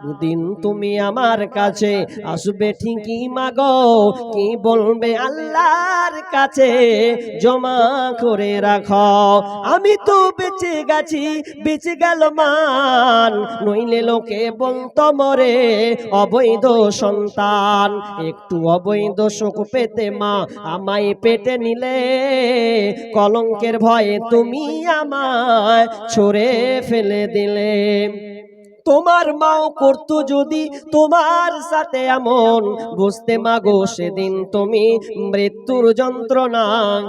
একদিন তুমি আমার কাছে আসবে ঠিকই মাগো। কি বলবে আল্লাহর কাছে? জমা করে রাখো। আমি তো বেঁচে গেছি, বেঁচে গেল মান। নইলে লোকে বলতো মরে, অবৈধ সন্তান। একটু অবৈধ শোক পেতে মা আমায় পেটে নিলে। কলঙ্কের ভয়ে তুমি আমায় ছড়ে ফেলে দিলে। তোমার মাও করতো যদি তোমার সাথে এমন। বুঝতে মাগো সেদিন তুমি মৃত্যুর যন্ত্রণা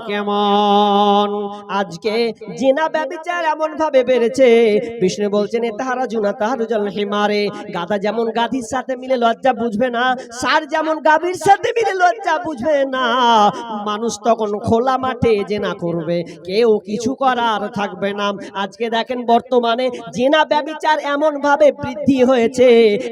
কেমন। আজকে জিনা ব্যবিচার এমন ভাবে বেড়েছে। বিষ্ণু বলছেন তাহারা জুনা, তাহার জল হিমারে। গাধা যেমন গাধির সাথে মিলে, লজ্জা বুঝবে না। সার যেমন গাভীর সাথে মিলে, লজ্জা বুঝবে না। মানুষ তখন খোলা মাঠে জেনা করবে। কেউ কিছু করার থাকবে না। আজকে দেখেন বর্তমানে জেনা ব্যবিচার এমন ভাবে বৃদ্ধি হয়েছে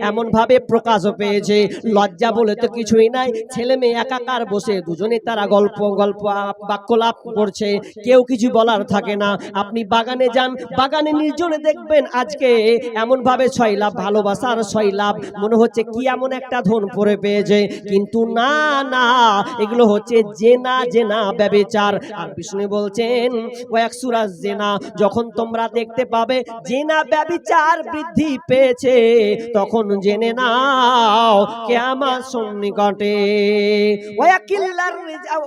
এমন ভাবে প্রকাশও পেয়েছে। লজ্জা বলে তো কিছুই নাই। ছেলে মেয়ে একাকার বসে, দুজনে তারা গল্প গল্প বাক্যলাপ করছে। কেউ কিছু বলার থাকে না। আপনি বাগানে যান, বাগানে নির্জনে দেখবেন আজকে এমন ভাবে ছয় লাভ ভালোবাসার লাভ মনে হচ্ছে কি এমন একটা ধন পরে পেয়েছে। কিন্তু না না, এগুলো হচ্ছে জেনা জেনা ব্যবেচার। আর বিষ্ণু বলছেন সুরাজ জেনা, যখন তোমরা দেখতে পাবে, জেনা ব্যবিচার বৃদ্ধি পেয়েছে, তখন জেনে নাও সন্নিকটে।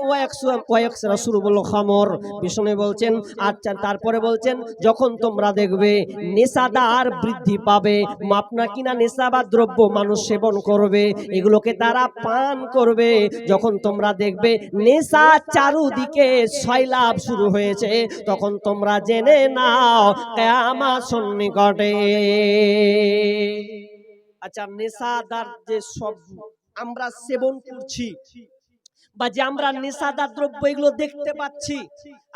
ওয়াকসু- ওয়াকসরা সুরবুল খামর। বিষ্ণু বলছেন আচ্ছা তারপরে বলছেন, যখন তোমরা দেখবে নেশাদার বৃদ্ধি পাবে মাপনা কিনা নেশা বা দ্রব্য মানুষ সেবন করবে, এগুলোকে তারা পান করবে। যখন তোমরা দেখবে নেশা চারুদিকে সয়লাভ শুরু হয়েছে, তখন তোমরা জেনে নাও কেমা সন্নিকটে। আচ্ছা নেশাদার যে সব আমরা সেবন করছি বা যে আমরা নেশাদার দ্রব্য এগুলো দেখতে পাচ্ছি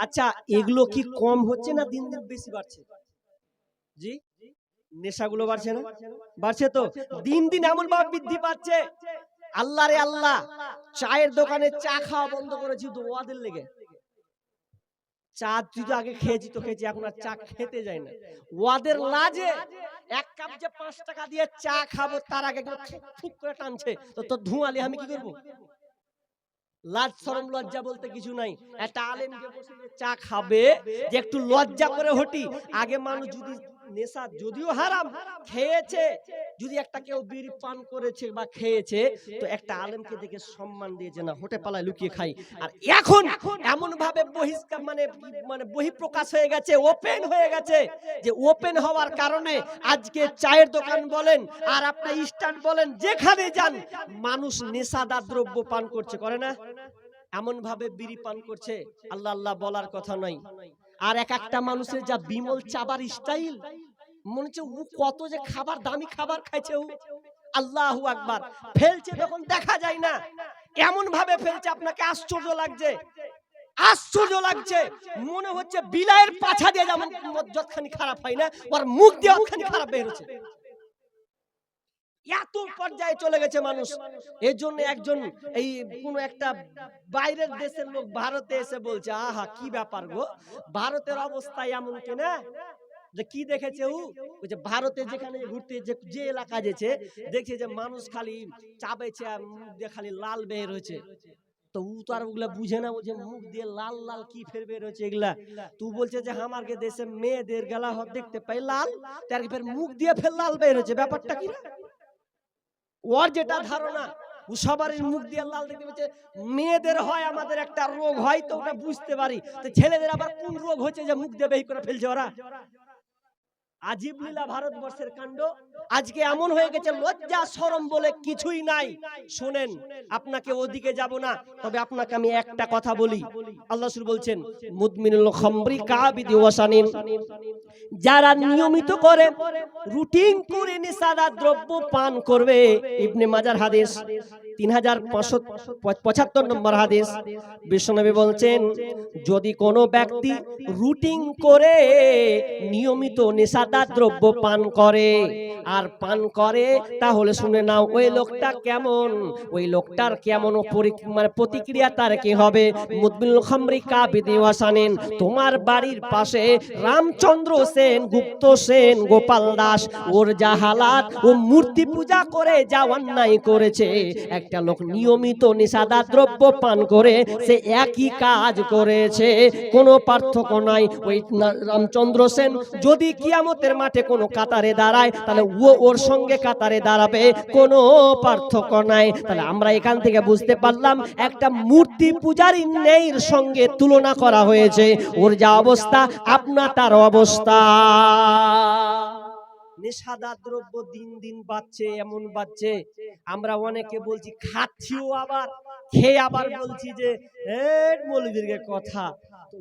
আচ্ছা এগুলো কি কম হচ্ছে না দিন দিন বেশি বাড়ছে? জি? নেশাগুলো বাড়ছে না? বাড়ছে তো? দিন দিন এমন ভাবে বৃদ্ধি পাচ্ছে। আল্লাহ রে আল্লাহ, চায়ের দোকানে চা খাওয়া বন্ধ করেছি তো ওয়াদের লেগে। চা তুই তো আগে খেয়েছি, তো খেয়েছি, এখন আর চা খেতে যায় না। ওয়াদের লাজে এক কাপ যে পাঁচ টাকা দিয়ে চা খাব, তার আগে ঠুক করে টানছে, তো তোর ধোঁয়ালে আমি কি করব? লাজ, শরম, লজ্জা বলতে কিছু নাই। একটা আলেমকে যে চা খাবে, যে একটু লজ্জা করে হটি, আগে মানুষ যদি নেশা যদিও হারাম, খেয়েছে, যদি একটা কেউ বিড়ি পান করেছে বা খেয়েছে, তো একটা আলেমকে দেখে সম্মান দিয়েছে, না, হোটে পালায় লুকিয়ে খাই। আর এখন এমন ভাবে বহিষ্কার মানে মানে বহিঃপ্রকাশ হয়ে গেছে, ওপেন হয়ে গেছে, যে ওপেন হওয়ার কারণে আজকে চায়ের দোকান বলেন, আর আপনার স্ট্যান্ড বলেন, যেখানে যান, মানুষ নেশাদার দ্রব্য পান করছে, করে না? এমন ভাবে বিড়ি পান করছে, আল্লাহ আল্লাহ বলার কথা নয়। আর এক একটা মানুষের যা বিমল চাবার স্টাইল মনে হচ্ছে ও কত যে খাবার দামি খাবার খাইছে ও। আল্লাহু আকবার। ফেলছে তখন দেখা যায় না এমন ভাবে ফেলছে, আপনাকে আশ্চর্য লাগছে। আশ্চর্য লাগছে। মনে হচ্ছে বিলায়ের পাছা দিয়ে যেমন যতখানি খারাপ হয় না, ওর মুখ দিয়ে খানি খারাপ বের হচ্ছে। এত পর্যায়ে চলে গেছে মানুষ। এর জন্য একজন এই কোন একটা বাইরের দেশের লোক ভারতে এসে বলছে আহা কি ব্যাপার গো? ভারতের অবস্থা এমন কিনা? যে কি দেখেছে ও? ওই যে ভারতে যেখানে ঘুরতে যে যে এলাকা যেছে দেখছে যে মানুষ খালি চাবেছে আর মুখ দিয়ে খালি লাল বের হয়েছে তো উ তো আর ওগুলা বুঝে না বলছে মুখ দিয়ে লাল লাল কি ফের বের হচ্ছে এগুলা তুই বলছে যে আমারকে দেশে মেয়েদের গেলা হত দেখতে পাই লাল তার ফের মুখ দিয়ে ফের লাল বের হচ্ছে ব্যাপারটা কি রে? ওর যেটা ধারণা ও সবার মুখ দিয়ে লাল দেখতে পাচ্ছে মেয়েদের হয় আমাদের একটা রোগ হয় তো ওটা বুঝতে পারি। তো ছেলেদের আবার কোন রোগ হচ্ছে যে মুখ দিয়ে বেহি করে ফেলছে ওরা? আজীব লীলা ভারতবর্ষের কাণ্ড। আজকে এমন হয়ে গেছে লজ্জা শরম বলে কিছুই নাই। শুনেন আপনাকে ওদিকে যাব না তবে আপনাকে আমি একটা কথা বলি। আল্লাহ শুরু বলছেন মুদমিনুল খামরি কাবিদি ওয়াসানিন। যারা নিয়মিত করে রুটিন করে নেশাদার দ্রব্য পান করবে ইবনে মাজার হাদিস। তিন হাজার পঁচাত্তর নম্বর হাদিস। বিশ্বনবী বলছেন, যদি কোনো ব্যক্তি রুটিন করে নিয়মিত নেশাদার দ্রব্য পান করে আর পান করে, তাহলে শুনে নাও, ওই লোকটা কেমন? ওই লোকটার কেমন মানে প্রতিক্রিয়া তার কি হবে? মুদবিল খামরি কাবিদি ওয়াসানেন, তোমার বাড়ির পাশে রামচন্দ্র সেন, গুপ্ত সেন, গোপাল দাস, ওর যা হালাত, ও মূর্তি পূজা করে যা অন্যায় করেছে। একটা লোক নিয়মিত নিষাদা দ্রব্য পান করে, সে একই কাজ করেছে। কোনো পার্থক্য নাই। ওই রামচন্দ্র সেন যদি কিয়ামতের মাঠে কোনো কাতারে দাঁড়ায়, তাহলে ও ওর সঙ্গে কাতারে দাঁড়াবে। কোনো পার্থক্য নাই। তাহলে আমরা এখান থেকে বুঝতে পারলাম, একটা মূর্তি পূজারী নেইর সঙ্গে তুলনা করা হয়েছে। ওর যা অবস্থা, আপনার তার অবস্থা। নেশাদা দ্রব্য দিন দিন বাড়ছে, এমন বাড়ছে। আমরা অনেকে বলছি, খাচ্ছিও আবার। খেয়ে আবার বলছি যে মৌলবীর কথা।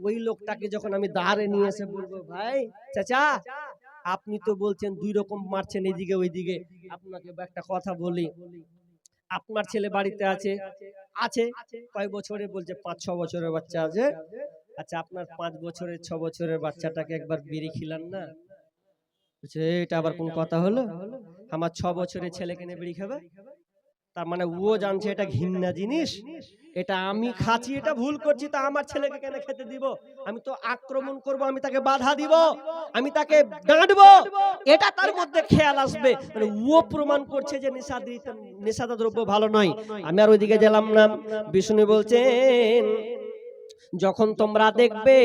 ওই লোকটাকে যখন আমি দাঁড়ে নিয়ে এসে বলব, ভাই, চাচা, আপনি তো বলছেন দুই রকম মারছেন এদিকে, ওইদিকে। আপনাকে একটা কথা বলি। আপনার ছেলে বাড়িতে আছে? আছে। কয় বছরে বলছে, পাঁচ, ছ বছরের বাচ্চা আছে। আচ্ছা আপনার পাঁচ বছরের, ছ বছরের বাচ্চাটাকে একবার বিড়ি খিলান না। বলছে এটা আবার কোন কথা হলো? আমার ছ বছরের ছেলেকে নিয়ে বিড়ি খাবে? তার মানে ও জানছে এটা ঘিন্না জিনিস। এটা আমি খাচ্ছি এটা ভুল করছি তা আমার ছেলেকে কেন খেতে দিব? আমি তো আক্রমণ করব আমি তাকে বাধা দিব। আমি তাকে ডাঁটবো এটা তার মধ্যে খেয়াল আসবে। মানে ও প্রমাণ করছে যে নেশাদি নেশাদা দ্রব্য ভালো নয়। আমি আর ওইদিকে গেলাম না। বিষ্ণু বলছেন যখন তোমরা দেখবে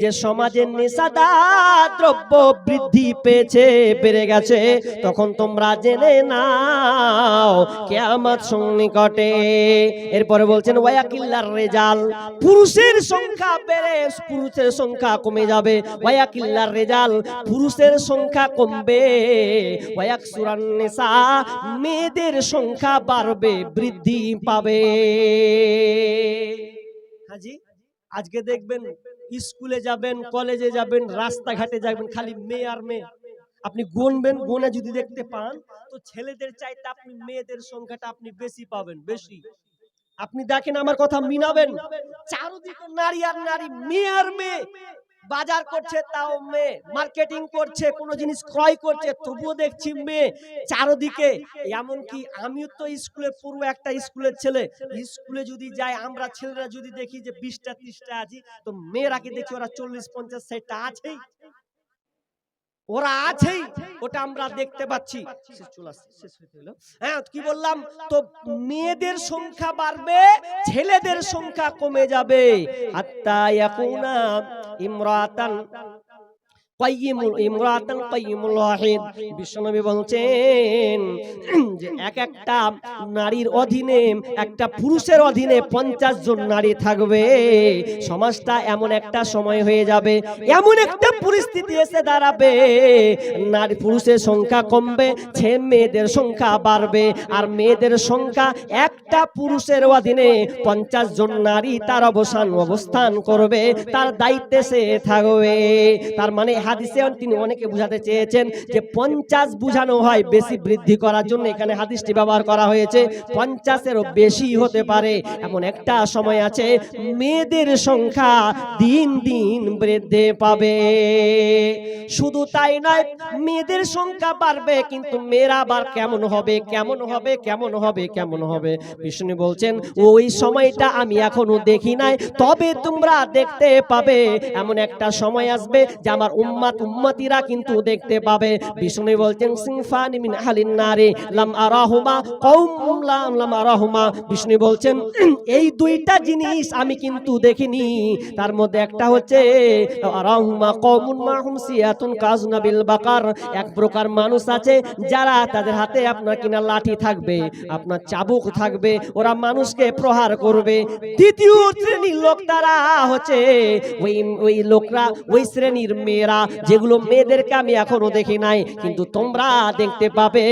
যে সমাজের নেশাদা দ্রব্য বৃদ্ধি পেয়েছে বেড়ে গেছে তখন তোমরা জেনে নাও কেয়ামত সন্নিকটে। এরপরে বলছেন ওয়াকিল্লার রেজাল। পুরুষের সংখ্যা বেড়ে পুরুষের সংখ্যা কমে যাবে। ওয়াকিল্লার রেজাল? পুরুষের সংখ্যা কমবে। ওয়াক সুরান নেশা মেয়েদের সংখ্যা বাড়বে বৃদ্ধি পাবে। হাজি? আজকে দেখবেন স্কুলে যাবেন, কলেজে যাবেন, রাস্তাঘাটে যাবেন, খালি মেয়ে আর মেয়ে। আপনি গুনবেন, গুনে যদি দেখতে পান, তো ছেলেদের চাইতে আপনি মেয়েদের সংখ্যাটা আপনি বেশি পাবেন, বেশি। আপনি দেখেন আমার কথা মিনাবেন? চারদিকে নারী আর নারী, মেয়ে আর মেয়ে। বাজার করছে তাও মেয়ে মার্কেটিং করছে, কোন জিনিস ক্রয় করছে, তবুও দেখছি মেয়ে চারদিকে। এমনকি আমিও তো স্কুলে পুরো একটা স্কুলের ছেলে, স্কুলে যদি যাই, আমরা ছেলেরা যদি দেখি যে বিশটা, ত্রিশটা আছি, তো মেয়েরা কি দেখি ওরা চল্লিশ, পঞ্চাশ, ষাটটা আছেই। ওরা আছেই। ওটা আমরা দেখতে পাচ্ছি। হলো। হ্যাঁ কি বললাম? তো মেয়েদের সংখ্যা বাড়বে ছেলেদের সংখ্যা কমে যাবে। আত্মা এখন ইমরাতান। কাইয়িমুল ইমরাতান কাইয়িমুল ওয়াহিদ। বিশ্বনবী বলছেন যে এক একটা নারীর অধীনে একটা পুরুষের অধীনে পঞ্চাশ জন নারী থাকবে। সমাজটা এমন একটা সময় হয়ে যাবে এমন একটা পরিস্থিতি এসে দাঁড়াবে। নারী পুরুষের সংখ্যা কমবে ছে মেয়েদের সংখ্যা বাড়বে। আর মেয়েদের সংখ্যা একটা পুরুষের অধীনে পঞ্চাশ জন নারী তার অবসান অবস্থান করবে তার দায়িত্বে সে থাকবে। তার মানে হাদিসে তিনি অনেকে বুঝাতে চেয়েছেন যে পঞ্চাশ বুঝানো হয় বেশি বৃদ্ধি করার জন্য এখানে হাদিসটি ব্যবহার করা হয়েছে। পঞ্চাশেরও বেশি হতে পারে। এমন একটা সময় আছে, মেয়েদের সংখ্যা দিন দিন বৃদ্ধি পাবে। শুধু তাই নয়, মেয়েদের সংখ্যা বাড়বে, কিন্তু মেয়েরা আবার কেমন হবে কেমন হবে কেমন হবে কেমন হবে? বিষ্ণু বলছেন, ওই সময়টা আমি এখনও দেখি নাই, তবে তোমরা দেখতে পাবে। এমন একটা সময় আসবে যে আমার উম্মাত উম্মতিরা কিন্তু দেখতে পাবে। বিষ্ণু বলছেন সিনফানি মিন আহলিন নারে লাম আরাহুমা কওম লাম লাম আরাহুমা। বিষ্ণু বলছেন, এই দুইটা জিনিস আমি কিন্তু দেখিনি। তার মধ্যে একটা হচ্ছে, আরাহুমা কওমুন মাহুম সিয়াতুন কাজনা বিল বাকার। এক প্রকার মানুষ আছে যারা তাদের হাতে আপনার কিনা লাঠি থাকবে, আপনার চাবুক থাকবে, ওরা মানুষকে প্রহার করবে। দ্বিতীয় শ্রেণির লোক তারা হচ্ছে, ওই ওই লোকরা ওই শ্রেণির মেয়েরা যেগুলো মেয়েদেরকে আমি এখনও দেখি নাই, কিন্তু তোমরা দেখতে পাবে।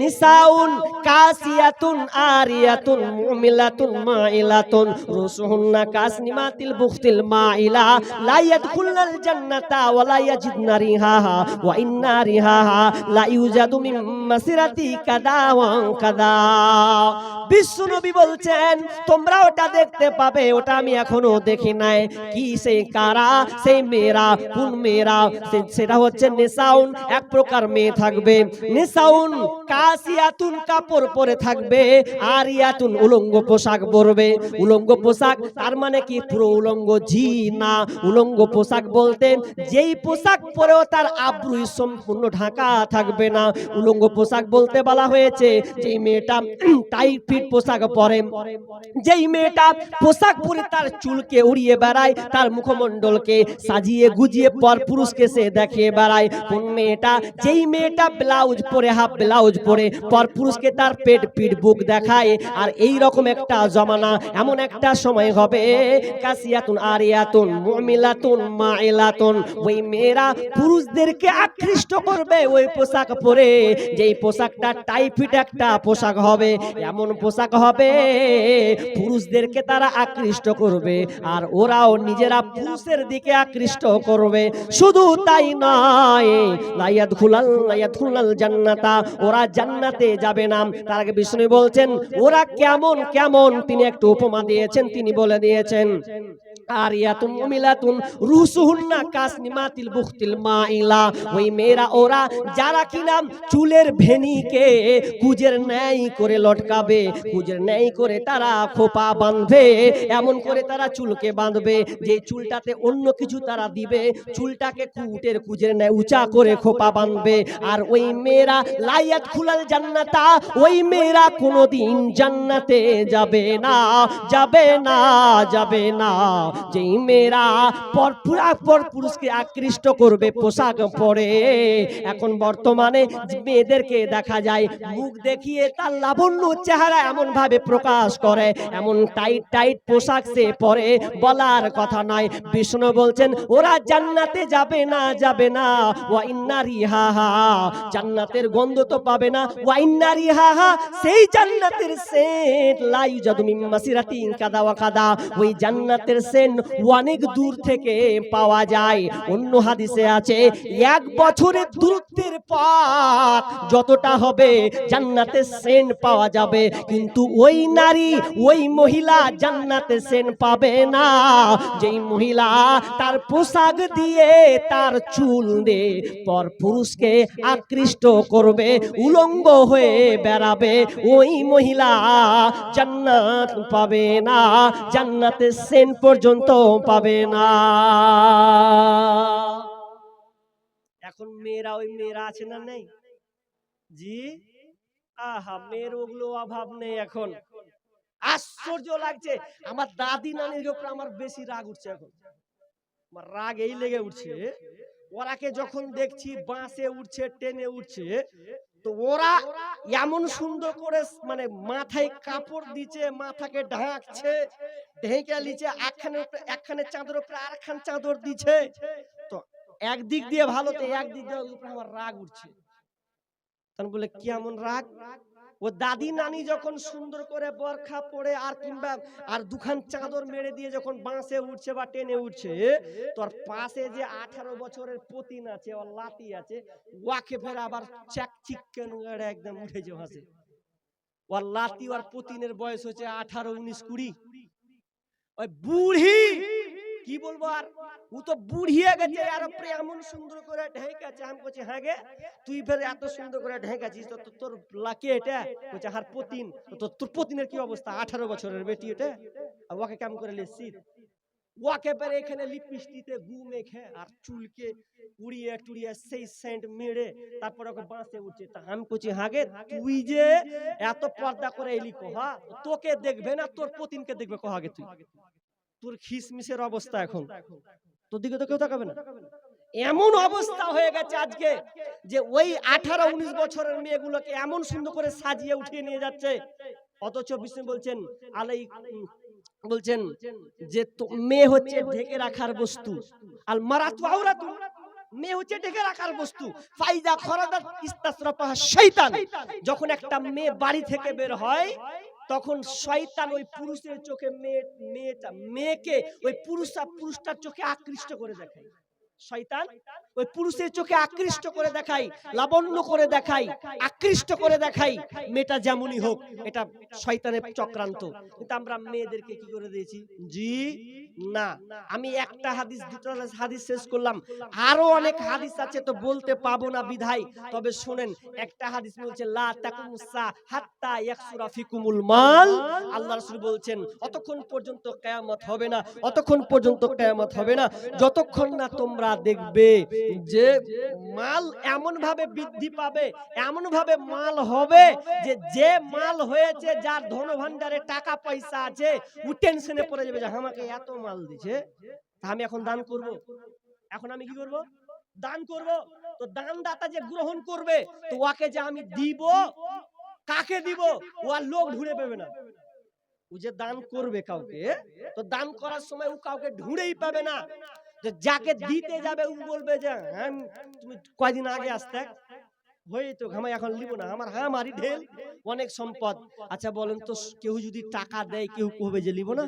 নিসাউন কাসিয়াতুন, আরিয়াতুন, মুমিলাতুন, মাইলাতুন, রুসুহুন্না কাসনিমাতিল বুখতিল মাইলা, লা ইয়াদখুলনাল জান্নাতা ওয়া লা ইয়াজিদনা রিহাহা ওয়া ইন্না রিহাহা লা ইউজাদু মিন মাসিরাতি কাদা ওয়া কাদা। বিশ্বনবী বলছেন, তোমরা ওটা দেখতে পাবে, ওটা আমি এখনও দেখি নাই। কি সেই কারা? সেই মেয়েরা, কোন মেয়েরা? সেটা হচ্ছে নেসাউন, এক প্রকার মেয়ে থাকবে। নেসাউন কাসিয়াতুন কাপড় পরে থাকবে আর ইয়াতুন উলঙ্গ পোশাক পরবে। উলঙ্গ পোশাক, তার মানে কি? পুরো উলঙ্গ জি না উলঙ্গ পোশাক বলতে, যেই পোশাক পরেও তার আব্রুই সম্পূর্ণ ঢাকা থাকবে না। উলঙ্গ পোশাক বলতে বলা হয়েছে যেই মেয়েটা টাইট ফিট পোশাক পরে যেই মেয়েটা পোশাক পরে তার চুলকে উড়িয়ে বেড়ায় তার মুখমণ্ডলকে সাজিয়ে গুজিয়ে পর পুরুষকে সে দেখিয়ে বেড়ায়। কোন মেয়েটা যেই মেয়েটা ব্লাউজ পরে হাফ ব্লাউজ পরে পর পুরুষকে তার পেট পিঠ বুক দেখায়। আর এই রকম একটা জমানা এমন একটা সময় হবে কাসিয়াতুন আরিয়াতুন মুমিলাতুন মাইলাতুন। ওই মেয়েরা পুরুষদেরকে আকৃষ্ট করবে ওই পোশাক পরে। যেই পোশাকটা টাইফিট একটা পোশাক হবে। এমন পোশাক হবে। পুরুষদেরকে তারা আকৃষ্ট করবে আর ওরাও নিজেরা পুরুষের দিকে আকৃষ্ট করবে। শুধু তাই নয় জান্নাতা, ওরা জান্নাতে যাবে না। তার আগে বিষ্ণু বলছেন, ওরা কেমন কেমন? তিনি একটু উপমা দিয়েছেন, তিনি বলে দিয়েছেন আর ইয়াতুন মুমিলাতুন রুসুহুন্না কাসনিমাতিল বুখতিল মাইলা। ওই মেয়েরা ওরা যারা কিনা চুলের ভেনিকে কুজের ন্যায় করে লটকাবে কুজের ন্যায় করে তারা খোপা বাঁধবে এমন করে তারা চুলকে বাঁধবে। যে চুলটাতে অন্য কিছু তারা দিবে চুলটাকে কুটের কুজের ন্যায় উঁচা করে খোপা বাঁধবে। আর ওই মেয়েরা লাইয়াত খুলাল জান্নাতা ওই মেয়েরা কোনোদিন জান্নাতে যাবে না যাবে না যাবে না। যেই মেয়েরা পর পর পুরুষকে আকৃষ্ট করবে, পোশাক পরে। এখন বর্তমানে মেয়েদেরকে দেখা যায়, মুখ দেখিয়ে তার লাবণ্য চেহারা এমন ভাবে প্রকাশ করে, এমন টাইট টাইট পোশাক সে পরে। বলার কথা নয়, বিষ্ণু বলছেন, ওরা জান্নাতে যাবে না যাবে না। ওয়াইন্নারি হা হা জান্নাতের গন্ধ তো পাবে না। ওয়াইন্নারি হা হা সেই জান্নাতের সেট। লাইউ জাদু মিন কাদা ওয়া কাদা। ওই জান্নাতের সেন্ট অনেক দূর থেকে পাওয়া যায়। অন্য হাদিসে আছে, এক বছরের দূরত্বের পথ যতটা হবে জান্নাতে সেন্ট পাওয়া যাবে। কিন্তু ওই নারী, ওই মহিলা জান্নাতে সেন্ট পাবে না। যেই মহিলা তার পোশাক দিয়ে তার চুল দিয়ে পর পুরুষকে আকৃষ্ট করবে, উলঙ্গ হয়ে বেড়াবে, ওই মহিলা জান্নাত পাবে না। জান্নাতে সেন্ট পর্যন্ত পাবে না। এখন মেয়েরা, ওই মেয়েরা আছে না নেই? জি? আহা, মেয়ের ওগুলো অভাব নেই এখন। আশ্চর্য লাগছে। আমার দাদি নানির উপর আমার বেশি রাগ উঠছে এখন। আমার রাগ এই লেগে উঠছে, ওরাকে যখন দেখছি বাঁশে উঠছে, টেনে উঠছে তো ওরা এমন সুন্দর করে মানে মাথায় কাপড় দিচ্ছে, মাথাকে ঢাকছে, ঢেকে লিচে একখানে একখানে চাদর উপরে আরেকখান চাদর দিচ্ছে। তো একদিক দিয়ে ভালো, তো একদিক দিয়ে আমার রাগ উঠছে। তখন বলে কেমন রাগ? ও দাদি নানি যখন সুন্দর করে বরখা পরে আর কিংবা আর দুখান চাদর মেরে দিয়ে যখন বাঁশে উঠছে বা টেনে উঠছে, তোর পাশে যে আঠারো বছরের পতিন আছে ওর লাতি আছে, ওয়াকে ফের আবার চাক চিকেন একদম উঠেছে ভাসে ওর লাতি ওর পতিনের বয়স হচ্ছে আঠারো, উনিশ, কুড়ি। ওই বুড়ি কি বলব আর? ও তো বুড়িয়ে গেছে আর এমন সুন্দর করে ঢেকেছে আমি বলছি হ্যাঁ গে, তুই ফের এত সুন্দর করে ঢেকেছিস তো তোর লাকে এটা? বলছে, হার পতিন, তো তোর- পতিনের কি অবস্থা? আঠারো বছরের বেটি এটা? আর ওকে কেমন করে লিখছিস ওকে পরে এখানে লিপস্টিতে গু মেখে আর চুলকে উড়িয়ে টুড়িয়ে সেই সেন্ট মেরে তারপর ওকে বাঁচে উঠছে। তা আমি বলছি হাগে তুই যে এত পর্দা করে এলি কোহা? তোকে দেখবে না, তোর পতিনকে দেখবে কোহাগে তুই? তোর খিসমিসের অবস্থা এখন। তোর দিকে তো কেউ তাকাবে না। এমন অবস্থা হয়ে গেছে আজকে যে ওই আঠারো উনিশ বছরের মেয়েগুলোকে এমন সুন্দর করে সাজিয়ে উঠিয়ে নিয়ে যাচ্ছে। অথচ বিষ্ণু বলছেন আলাই বলছেন যে মেয়ে হচ্ছে ঢেকে রাখার বস্তু। আল মারাতু আওরাতু মেয়ে হচ্ছে ঢেকে রাখার বস্তু। ফাইজা শয়তান যখন একটা মেয়ে বাড়ি থেকে বের হয় তখন শয়তান ওই পুরুষের চোখে মেয়ে, মেয়েটা, মেয়েকে ওই পুরুষটা পুরুষটার চোখে আকৃষ্ট করে দেখায়। শয়তান ওই পুরুষের চোখে আকৃষ্ট করে দেখাই লাবণ্য করে দেখাই আকৃষ্ট করে দেখাই মেয়েটা যেমনই হোক, এটা শয়তানের চক্রান্ত। কিন্তু আমরা মেয়েদেরকে কি করে দিয়েছি? জি না আমি একটা হাদিস দুটো হাদিস শেষ করলাম। আরও অনেক হাদিস আছে তো বলতে পাবো না বিধাই তবে শুনেন একটা হাদিস বলছে লা তাকুমুসা হাত্তা ইয়াকসুরা ফিকুমুল মাল? আল্লাহ রাসূল বলছেন অতক্ষণ পর্যন্ত কিয়ামত হবে না অতক্ষণ পর্যন্ত কিয়ামত হবে না। যতক্ষণ না তোমরা দেখবে যে মাল এমন ভাবে বৃদ্ধি পাবে এমন ভাবে মাল হবে যে যে মাল হয়েছে যার ধন ভান্ডারে টাকা পয়সা আছে ও টেনশনে পড়ে যাবে যে আমাকে এত মাল দিছে আমি এখন দান করব। এখন আমি কি করব? দান করব। তো দান দাতা যে গ্রহণ করবে তো ওকে যে আমি দিব কাকে দিব? ও আর লোক ঢুঁড়ে পাবে না। ও যে দান করবে কাউকে তো দান করার সময় ও কাউকে ঢুঁড়েই পাবে না। যে যাকে দিতে যাবে ও বলবে যে হ্যাঁ তুমি কয়দিন আগে আসতে? হয়ে তো আমি এখন লিব না। আমার হ্যাঁ মারি ঢেল অনেক সম্পদ। আচ্ছা বলেন তো কেউ যদি টাকা দেয় কেউ কবে যে লিব না?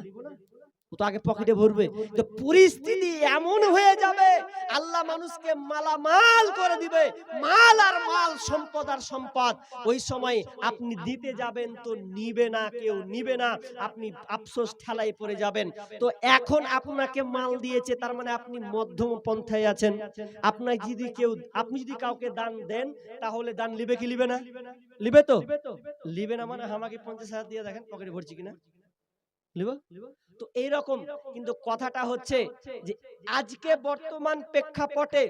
তো আগে পকেটে ভরবে। তো পরিস্থিতি এমন হয়ে যাবে, আল্লাহ মানুষকে মালামাল করে দিবে, মাল আর মাল, সম্পদ আর সম্পদ। ওই সময় আপনি দিতে যাবেন তো নিবে না, কেউ নিবে না, আপনি আফসোস ঠেলায় পড়ে যাবেন। তো এখন আপনাকে মাল দিয়েছে, তার মানে আপনি মধ্যম পন্থায় আছেন। আপনার যদি কেউ, আপনি যদি কাউকে দান দেন, তাহলে দান লিবে কি লিবে না? লিবে তো? লিবে না মানে আমাকে পঞ্চাশ হাজার দিয়ে দেখেন, পকেটে ভরছি কিনা? তো এইরকম কিন্তু কথাটা হচ্ছে যে আজকে বর্তমান প্রেক্ষাপটে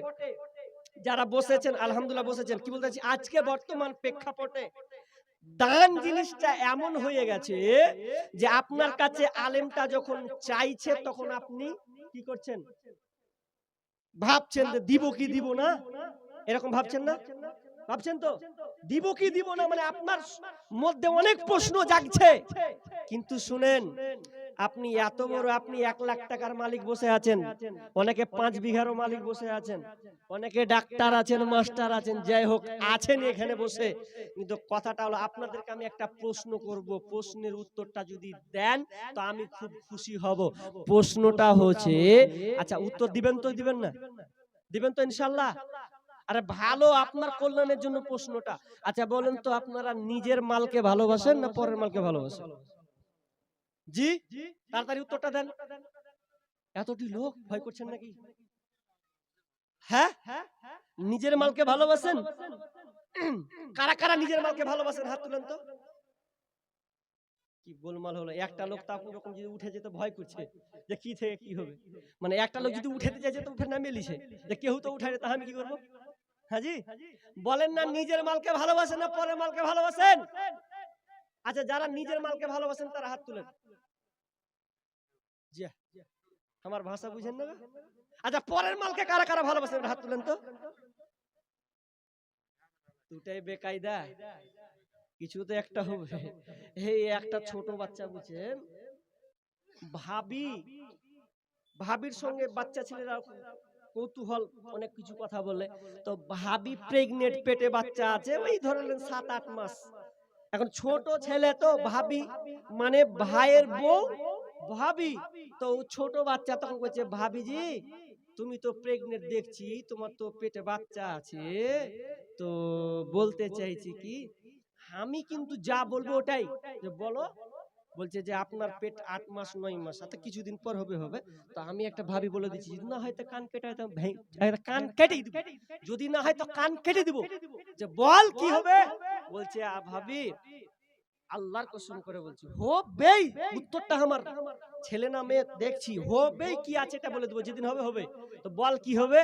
যারা বসেছেন, আলহামদুলিল্লাহ বসেছেন, কি বলতে আজকে বর্তমান প্রেক্ষাপটে দান জিনিসটা এমন হয়ে গেছে যে আপনার কাছে আলেমটা যখন চাইছে, তখন আপনি কি করছেন? ভাবছেন যে দিব কি দিব না? এরকম ভাবছেন না? ভাবছেন তো? দিব কি দিব না? মানে আপনার মধ্যে অনেক প্রশ্ন জাগছে। কিন্তু শুনেন আপনি এত বড় আপনি এক লাখ টাকার মালিক বসে আছেন। অনেকে পাঁচ বিঘারও মালিক বসে আছেন। অনেকে ডাক্তার আছেন মাস্টার আছেন যাই হোক আছেন এখানে বসে। কিন্তু কথাটা হলো আপনাদেরকে আমি একটা প্রশ্ন করব। প্রশ্নের উত্তরটা যদি দেন তো আমি খুব খুশি হব। প্রশ্নটা হচ্ছে আচ্ছা উত্তর দিবেন তো দিবেন না? দিবেন তো ইনশাল্লাহ। আরে ভালো আপনার কল্যাণের জন্য প্রশ্নটা। আচ্ছা বলেন তো আপনারা নিজের মালকে ভালোবাসেন না পরের মালকে ভালোবাসেন? জি? তাড়াতাড়ি উত্তরটা দেন। এতটি লোক ভয় করছেন নাকি? হ্যাঁ? নিজের মালকে ভালোবাসেন? কারা কারা নিজের মালকে ভালোবাসেন? হাত তুলেন তো। কি গোলমাল হলো। একটা লোক তো আপনি রকম যদি উঠে যেতে ভয় করছে যে কি থেকে কি হবে? মানে একটা লোক যদি উঠেতে চাইছে তো উঠে নামিয়ে লিছে যে কেউ তো উঠায় তা আমি কি করব? হ্যাঁ জি বলেন না নিজের মালকে ভালোবাসেন না পরের মালকে ভালোবাসেন। আচ্ছা যারা নিজের মালকে ভালোবাসেন তারা হাত তুলেন। আমার ভাষা বুঝেন না আচ্ছা পরের মালকে কারা কারা ভালোবাসেন? হাত তুলেন তো। দুটাই বেকায়দা। কিছু তো একটা হবে। এই একটা ছোট বাচ্চা বুঝছেন ভাবি। ভাবির সঙ্গে বাচ্চা ছেলেরা কৌতূহল অনেক কিছু কথা বলে। তো ভাবি প্রেগনেন্ট পেটে বাচ্চা আছে ওই ধরলেন সাত আট মাস। এখন ছোট ছেলে তো ভাবি মানে ভাইয়ের বউ ভাবি। তো ছোট বাচ্চা তখন বলছে ভাবিজি তুমি তো প্রেগনেন্ট দেখছি তোমার তো পেটে বাচ্চা আছে। তো বলতে চাইছি কি আমি কিন্তু যা বলব ওটাই। যে বলো বলছে যে, আপনার পেট আট মাস, নয় মাস আচ্ছা কিছুদিন পর হবে হবে। তো আমি একটা ভাবি বলে দিচ্ছি না হয় তো কান কেটে হয়তো কান কেটেই দিব। যদি না হয় তো কান কেটে দিব। যে, বল কি হবে? বলছে ভাবি, আল্লাহর কসম করে বলছি, হবেই, উত্তরটা আমার। ছেলে না মেয়ে দেখছি, হবেই কি আছে এটা বলে দেবো, যেদিন হবে হবে। তো বল কি হবে?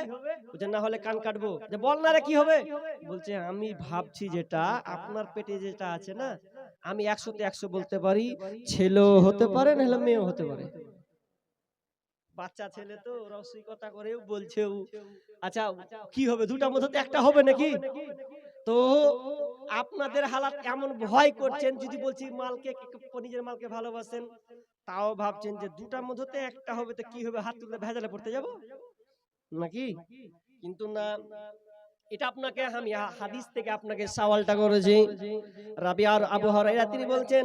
বলছে, না হলে কান কাটবো। যে, বল না রে কি হবে? বলছে, আমি ভাবছি যেটা, আপনার পেটে যেটা আছে না আমি একশোতে একশো বলতে পারি ছেলেও হতে পারে নাহলে মেয়েও হতে পারে। বাচ্চা ছেলে তো রসিকতা করেও বলছে ও। আচ্ছা কি হবে? দুটার মধ্যে একটা হবে নাকি? তো আপনাদের হালাত এমন ভয় করছেন যদি বলছি মালকে নিজের মালকে ভালোবাসেন তাও ভাবছেন যে দুটার মধ্যে একটা হবে তো কি হবে? হাত তুলে ভেজালে পড়তে যাব? নাকি? কিন্তু না এটা আপনাকে আমি হাদিস থেকে আপনাকে সওয়ালটা করেছি। রাবিয়ার আবু হরাইরা তিনি বলছেন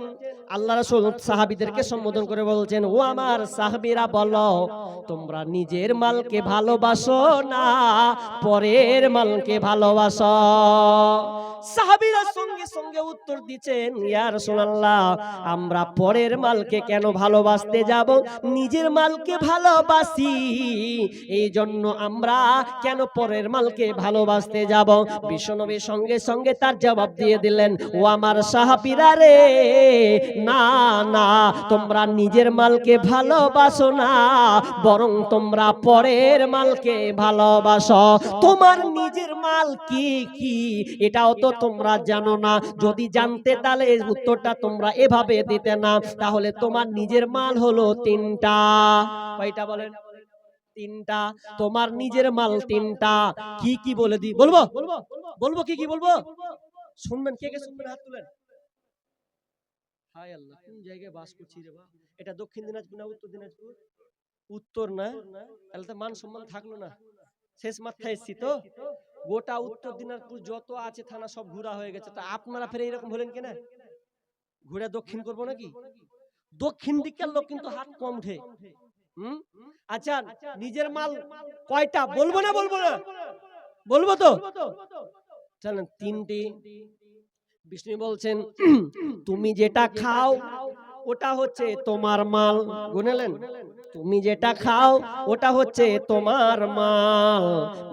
আল্লাহ রাসূল সাহাবীদেরকে সম্বোধন করে বলছেন ও আমার সাহাবীরা বলো তোমরা নিজের মালকে ভালোবাসো না পরের মালকে ভালোবাসো? সাহাবীরা সঙ্গে সঙ্গে সঙ্গে উত্তর দিচ্ছেন, ইয়া রাসূলুল্লাহ, আমরা পরের মালকে কেন ভালোবাসতে যাব? নিজের মালকে ভালোবাসি। এই জন্য আমরা কেন পরের মালকে ভালোবাসতে যাব? বিশ্বনবী সঙ্গে সঙ্গে তার জবাব দিয়ে দিলেন, ও আমার সাহাবীরা রে, না না, তোমরা নিজের মালকে ভালোবাসো না, বরং তোমরা পরের মালকে ভালোবাসো। তোমার নিজের মাল কি কি? এটাও তো তোমরা জানো না। যদি জানতে তাহলে এই উত্তরটা তোমরা এভাবে দিতে না, তাহলে তোমার নিজের মাল হলো তিনটা। কয়টা বলেন? তিনটা। তোমার নিজের মাল তিনটা। কি কি বলে দি বলব? বলব কি কি বলব? শুনবেন, কে কে শুনবেন? হাত তুলেন। আল্লাহ, কোন জায়গায় বাস করছি রে এটা দক্ষিণ দিনাজপুর না উত্তর দিনাজপুর? উত্তর না? তাহলে তো মান সম্মান থাকল না। শেষ মাথায় এসছি তো। গোটা উত্তর দিনাজপুর যত আছে থানা সব ঘোরা হয়ে গেছে। তো আপনারা ফের এইরকম হলেন কিনা ঘুরে দক্ষিণ করব নাকি? দক্ষিণ দিকের লোক কিন্তু হাত কম উঠে হুম? আচ্ছা নিজের মাল কয়টা? বলব না বলব না? বলব তো? চলেন, তিনটি। বিষ্ণু বলছেন, তুমি যেটা খাও, ওটা হচ্ছে তোমার মাল। গুনেলেন তুমি যেটা খাও ওটা হচ্ছে তোমার মাল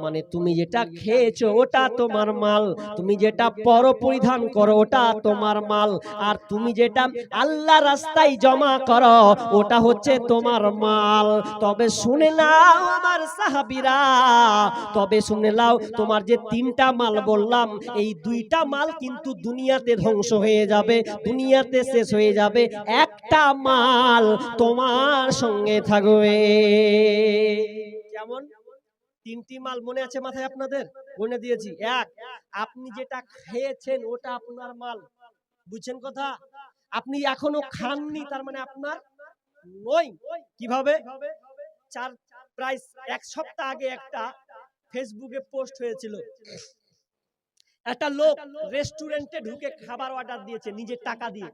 মানে তুমি যেটা খেয়েছো ওটা তোমার মাল। তুমি যেটা পর পরিধান করো ওটা তোমার মাল। আর তুমি যেটা আল্লাহ রাস্তায় জমা করো ওটা হচ্ছে তোমার মাল। তবে শুনে নাও আমার সাহাবিরা। তবে শুনে নাও তোমার যে তিনটা মাল বললাম এই দুইটা মাল কিন্তু দুনিয়াতে ধ্বংস হয়ে যাবে। দুনিয়াতে শেষ হয়ে যাবে। একটা মাল তোমার সঙ্গে থাকবে। কেমন? তিনটি মাল মনে আছে মাথায় আপনাদের? মনে দিয়েছি। এক, আপনি যেটা খেয়েছেন ওটা আপনার মাল। বুঝছেন কথা? আপনি এখনও খাননি, তার মানে আপনার নয়। কীভাবে? চার প্রায় এক সপ্তাহ আগে একটা ফেসবুকে পোস্ট হয়েছিল। একটা লোক রেস্টুরেন্টে ঢুকে খাবার অর্ডার দিয়েছে, নিজের টাকা দিয়ে।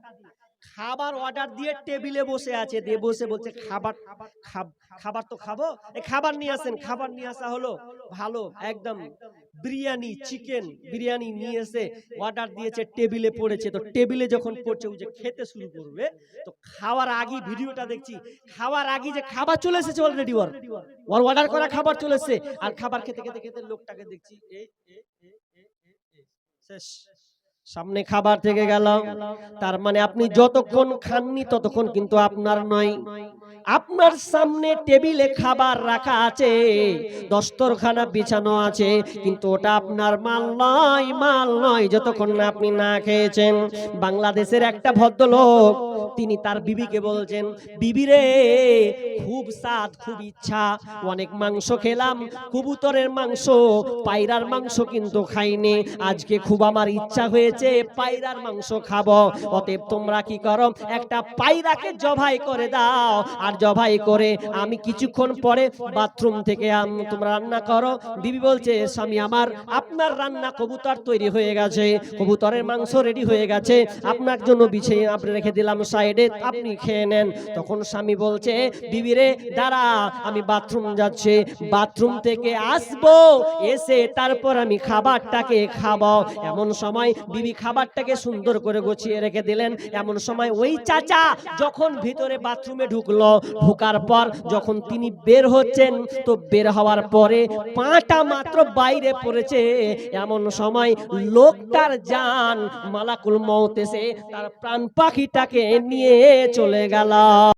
খাবার অর্ডার দিয়ে টেবিলে বসে আছে দিয়ে বসে বলছে খাবার খাব- খাবার তো খাব খাবার নিয়ে আসেন খাবার নিয়ে আসা হলো ভালো একদম বিরিয়ানি চিকেন বিরিয়ানি নিয়ে এসে অর্ডার দিয়েছে টেবিলে পড়েছে তো টেবিলে যখন পড়ছে ও যে খেতে শুরু করবে তো খাওয়ার আগে ভিডিওটা দেখছি খাওয়ার আগে যে খাবার চলে এসেছে অলরেডি ওর ওর অর্ডার করা খাবার চলে এসেছে আর খাবার খেতে খেতে খেতে লোকটাকে দেখছি এই শেষ সামনে খাবার থেকে গেল তার মানে আপনি যতক্ষণ খাননি ততক্ষণ কিন্তু আপনার নয়। আপনার সামনে টেবিলে খাবার রাখা আছে। দস্তরখানা বিছানো আছে। কিন্তু ওটা আপনার মাল নয় মাল নয়। যতক্ষণ না আপনি না খেয়েছেন। বাংলাদেশের একটা ভদ্রলোক তিনি তার বিবিকে বলছেন বিবি রে খুব স্বাদ খুব ইচ্ছা। অনেক মাংস খেলাম কবুতরের মাংস পায়রার মাংস কিন্তু খাইনি। আজকে খুব আমার ইচ্ছা হয়েছে পায়রার মাংস খাব অতএব তোমরা কি করো? একটা পায়রাকে জবাই করে দাও। আর জবাই করে আমি কিছুক্ষণ পরে বাথরুম থেকে তোমরা রান্না করো। বিবি বলছে স্বামী আমার আপনার রান্না কবুতর তৈরি হয়ে গেছে। কবুতরের মাংস রেডি হয়ে গেছে। আপনার জন্য বিছিয়ে আপনি রেখে দিলাম সাইডে। আপনি খেয়ে নেন। তখন স্বামী বলছে বিবি রে দাঁড়া আমি বাথরুম যাচ্ছি। বাথরুম থেকে আসব এসে তারপর আমি খাবারটাকে খাব। এমন সময় বিবি খাবারটাকে সুন্দর করে গুছিয়ে রেখে দিলেন। এমন সময় ওই চাচা যখন ভিতরে বাথরুমে ঢুকলো, ঢুকার পর যখন তিনি বের হচ্ছেন, তো বের হওয়ার পরে পাটা মাত্র বাইরে পড়েছে। এমন সময় লোকটার জান মালাকুল মৌত এসে তার প্রাণ পাখিটাকে নিয়ে চলে গেল।